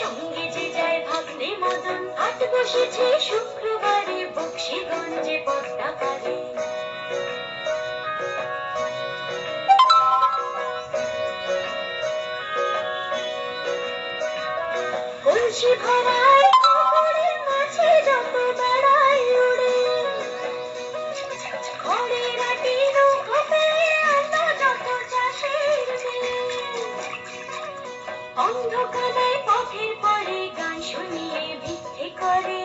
সঙ্গে যে যায় ভাগ্নে মদন। হাট বসেছে শুক্রবারে বক্সিগঞ্জে পদ্মা পারে। কলসি ভরায় পুকুরের মাছে যত বেড়ায় উড়ে। খড়ের অন্ধকারে পথের পরে গান শুনিয়ে করে।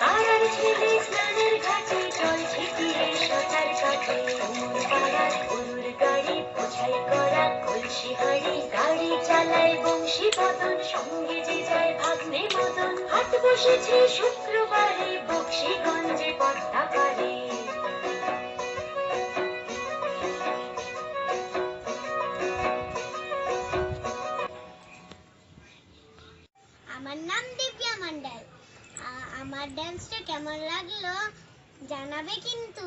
পাড়ার ছেলে স্নানের ঘাটে জল ছিটিয়ে সাঁতার কাটে গরুর গাড়ি, বোঝাই করা কলসি হাড়ি, গাড়ি চালায় বংশী বদন সঙ্গে যে যায় ভাগ্নে মদন। বসেছে শুক্রবারে আমার নাম দিব্যা মন্ডল আ- আমার ডান্সটা কেমন লাগল জানাবে কিন্তু।